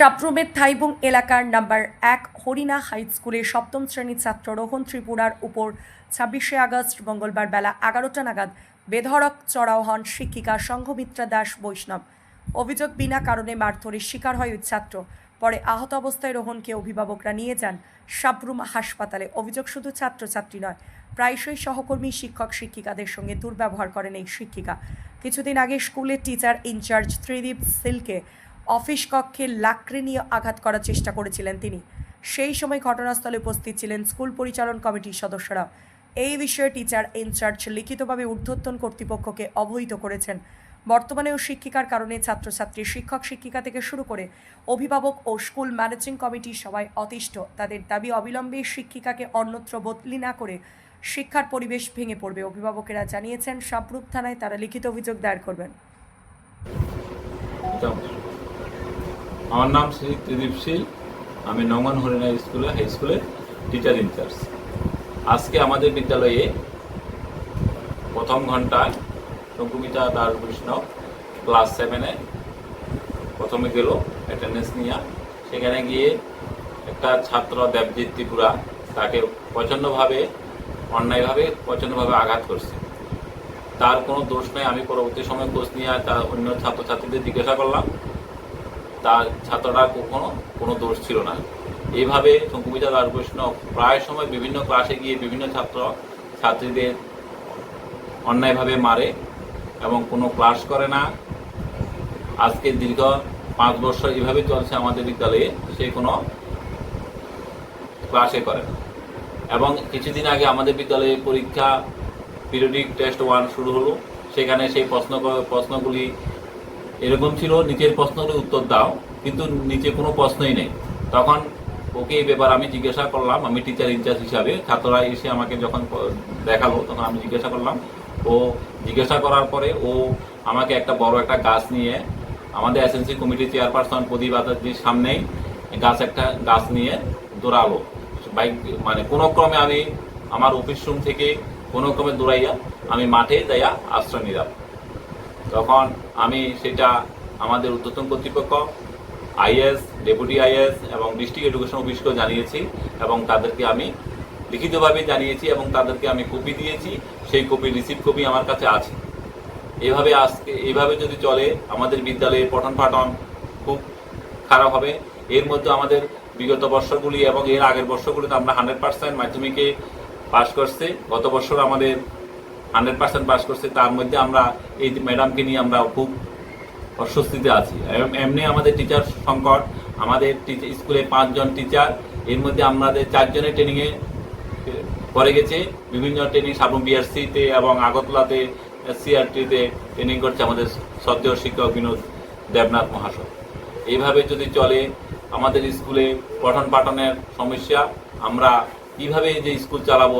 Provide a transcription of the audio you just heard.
সাপ্রমের থাইবুং এলাকার নাম্বার এক হরিণা হাই স্কুলে সপ্তম শ্রেণির ছাত্র রোহন ত্রিপুরার উপর ছাব্বিশে আগস্ট মঙ্গলবার বেলা এগারোটা নাগাদ বেধড়ক চড়াও হন শিক্ষিকা সংঘমিত্রা দাস বৈষ্ণব। অভিযোগ বিনা কারণে মারধরের শিকার হয় ওই ছাত্র। পরে আহত অবস্থায় রোহনকে অভিভাবকরা নিয়ে যান সাবরুম হাসপাতালে। অভিযোগ শুধু ছাত্রছাত্রী নয়, প্রায়শই সহকর্মী, শিক্ষক, শিক্ষিকাদের সঙ্গে দুর্ব্যবহার করেন এই শিক্ষিকা। কিছুদিন আগে স্কুলের টিচার ইনচার্জ ত্রিদীপ সিলকে অফিস কক্ষে লাকড়ি নিয়ে আঘাত করার চেষ্টা করেছিলেন তিনি। সেই সময় ঘটনাস্থলে উপস্থিত ছিলেন স্কুল পরিচালন কমিটির সদস্যরা। এই বিষয়ে টিচার ইনচার্জ লিখিতভাবে ঊর্ধ্বতন কর্তৃপক্ষকে অবহিত করেছেন। বর্তমানেও শিক্ষিকার কারণে ছাত্রছাত্রী, শিক্ষক, শিক্ষিকা থেকে শুরু করে অভিভাবক ও স্কুল ম্যানেজিং কমিটি সবাই অতিষ্ঠ। তাদের দাবি অবিলম্বে শিক্ষিকাকে অন্যত্র বদলি না করে শিক্ষার পরিবেশ ভেঙে পড়বে। অভিভাবকেরা জানিয়েছেন সাবরূপ থানায় তারা লিখিত অভিযোগ দায়ের করবেন। আমার নাম শ্রী ত্রিদীপ শীল। আমি নঙ্গন হরিণা স্কুলে, হাই স্কুলের টিচার ইনচার্জ আজকে আমাদের বিদ্যালয়ে প্রথম ঘন্টায় শঙ্কুমিতা দাস বৈষ্ণব ক্লাস সেভেনে প্রথমে গেল অ্যাটেন্ডেন্স নিয়ে। সেখানে গিয়ে একটা ছাত্র দেবজিৎ ত্রিপুরা তাকে প্রচণ্ডভাবে, অন্যায়ভাবে প্রচণ্ডভাবে আঘাত করছে। তার কোনো দোষ নেই, আমি পরবর্তী সময় খোঁজ নিয়ে তার অন্য ছাত্রছাত্রীদের জিজ্ঞাসা করলাম। তার ছাত্ররা কখনো কোনো দোষ ছিল না। এইভাবে শঙ্কুবিতা দাস বৈষ্ণব প্রায় সময় বিভিন্ন ক্লাসে গিয়ে বিভিন্ন ছাত্র, ছাত্রীদের অন্যায়ভাবে মারে এবং কোনো ক্লাস করে না। আজকে দীর্ঘ পাঁচ বছর এভাবে চলছে আমাদের বিদ্যালয়ে, সে কোনো ক্লাসে করে না। এবং কিছুদিন আগে আমাদের বিদ্যালয়ে পরীক্ষা পিরিয়ডিক টেস্ট ওয়ান শুরু হলো। সেখানে সেই প্রশ্ন, প্রশ্নগুলি এরকম ছিল, নিচের প্রশ্নের উত্তর দাও, কিন্তু নিচে কোনো প্রশ্নই নেই। তখন ওকে এই ব্যাপার আমি জিজ্ঞাসা করলাম, আমি টিচার ইনচার্জ হিসাবে, ছাত্ররা এসে আমাকে যখন দেখাল, তখন আমি জিজ্ঞাসা করলাম। ও জিজ্ঞাসা করার পরে ও আমাকে একটা বড় একটা গাছ নিয়ে, আমাদের এসএনসি কমিটির চেয়ারপারসন প্রদীপ আচার্যের সামনেই গাছ একটা গাছ নিয়ে দৌড়ালো। বাইক মানে কোনো ক্রমে আমি, আমার অফিস রুম থেকে কোনো ক্রমে দৌড়াইয়া আমি মাঠে যাইয়া আশ্রয় নিলাম। তখন আমি সেটা আমাদের উদ্যোতন কর্তৃপক্ষ আইএস ডেপুটি আইএস এবং ডিস্ট্রিক্ট এডুকেশন অফিসকেও জানিয়েছি এবং তাদেরকে আমি লিখিতভাবে জানিয়েছি এবং তাদেরকে আমি কপি দিয়েছি। সেই কপি রিসিভ কপি আমার কাছে আছে। এভাবে আজকে এইভাবে যদি চলে, আমাদের বিদ্যালয়ের পঠন পাঠন খুব খারাপ হবে। এর মধ্যে আমাদের বিগত বর্ষগুলি এবং এর আগের বর্ষগুলিতে আমরা হান্ড্রেড পার্সেন্ট মাধ্যমিকে পাশ করছে। গত বছর আমাদের হান্ড্রেড পার্সেন্ট পাস করছে, তার মধ্যে আমরা এই ম্যাডামকে নিয়ে আমরা খুব অস্বস্তিতে আছি। এম- এমনি আমাদের টিচার সংকট, আমাদের স্কুলে পাঁচজন টিচার এর মধ্যে আমাদের চারজনের ট্রেনিংয়ে করে গেছে। বিভিন্ন ট্রেনিং সাবরুম বিআরসিতে এবং আগরতলাতে সিআরটিতে ট্রেনিং করছে আমাদের শ্রদ্ধেয় শিক্ষক বিনোদ দেবনাথ মহাশয়। এইভাবে যদি চলে, আমাদের স্কুলে পঠন পাঠনের সমস্যা, আমরা কীভাবে যে স্কুল চালাবো